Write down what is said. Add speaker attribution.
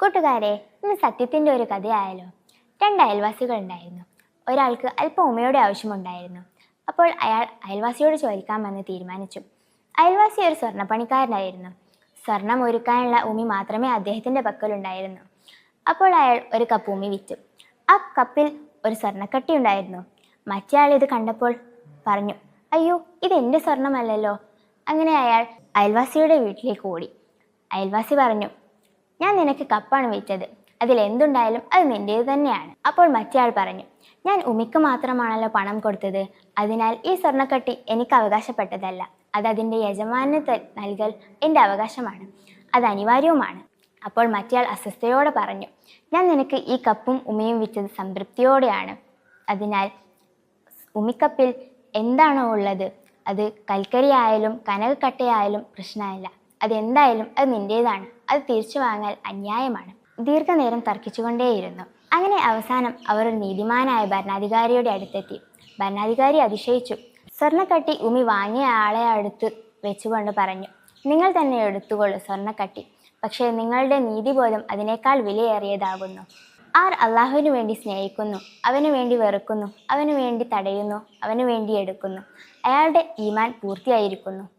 Speaker 1: കൂട്ടുകാരെ ഇന്ന് സത്യത്തിന്റെ ഒരു കഥയായാലോ? രണ്ട് അയൽവാസികൾ ഉണ്ടായിരുന്നു ഒരാൾക്ക് അല്പം ഉമയുടെ ആവശ്യമുണ്ടായിരുന്നു. അപ്പോൾ അയാൾ അയൽവാസിയോട് ചോദിക്കാമെന്ന് തീരുമാനിച്ചു. അയൽവാസി ഒരു സ്വർണപ്പണിക്കാരനായിരുന്നു. സ്വർണം ഒരുക്കാനുള്ള ഉമി മാത്രമേ അദ്ദേഹത്തിന്റെ പക്കലുണ്ടായിരുന്നു. അപ്പോൾ അയാൾ ഒരു കപ്പ് ഉമി വിറ്റു. ആ കപ്പിൽ ഒരു സ്വർണക്കട്ടി ഉണ്ടായിരുന്നു. മറ്റേയാൾ ഇത് കണ്ടപ്പോൾ പറഞ്ഞു അയ്യോ ഇത് എന്റെ അങ്ങനെ അയാൾ അയൽവാസിയുടെ വീട്ടിലേക്ക് ഓടി. അയൽവാസി പറഞ്ഞു ഞാൻ നിനക്ക് കപ്പാണ് വെച്ചത്. അതിൽ എന്തുണ്ടായാലും അത് നിന്റേത് തന്നെയാണ്. അപ്പോൾ മറ്റേയാൾ പറഞ്ഞു ഞാൻ ഉമിക്ക് മാത്രമാണല്ലോ പണം കൊടുത്തത്. അതിനാൽ ഈ സ്വർണക്കട്ടി എനിക്ക് അവകാശപ്പെട്ടതല്ല. അത് അതിന്റെ യജമാനന് നൽകൽ എന്റെ അവകാശമാണ്. അത് അനിവാര്യവുമാണ്. അപ്പോൾ മറ്റേയാൾ അസ്വസ്ഥയോടെ പറഞ്ഞു ഞാൻ നിനക്ക് ഈ കപ്പും ഉമിയും വിറ്റത് സംതൃപ്തിയോടെയാണ്. അതിനാൽ ഉമിക്കപ്പിൽ എന്താണോ ഉള്ളത്? അത് കൽക്കരിയായാലും കനകക്കട്ടയായാലും പ്രശ്നമില്ല. അതെന്തായാലും അത് നിന്റേതാണ് അത് തിരിച്ചു വാങ്ങാൻ അന്യായമാണ്. ദീർഘനേരം തർക്കിച്ചുകൊണ്ടേയിരുന്നു. അങ്ങനെ അവസാനം അവർ ഒരു നീതിമാനായ ഭരണാധികാരിയുടെ അടുത്തെത്തി. ഭരണാധികാരി അതിശയിച്ചു സ്വർണക്കട്ടി ഉമി വാങ്ങിയ ആളെ അടുത്ത് വെച്ചുകൊണ്ട് പറഞ്ഞു നിങ്ങൾ തന്നെ എടുത്തുകൊള്ളൂ സ്വർണക്കട്ടി. പക്ഷേ നിങ്ങളുടെ നീതിബോധം അതിനേക്കാൾ വിലയേറിയതാകുന്നു. ആർ അള്ളാഹുവിനു വേണ്ടി സ്നേഹിക്കുന്നു അവന് വേണ്ടി വെറുക്കുന്നു അവന് വേണ്ടി തടയുന്നു അവന് വേണ്ടി എടുക്കുന്നു. അയാളുടെ ഈമാൻ പൂർത്തിയായിരിക്കുന്നു.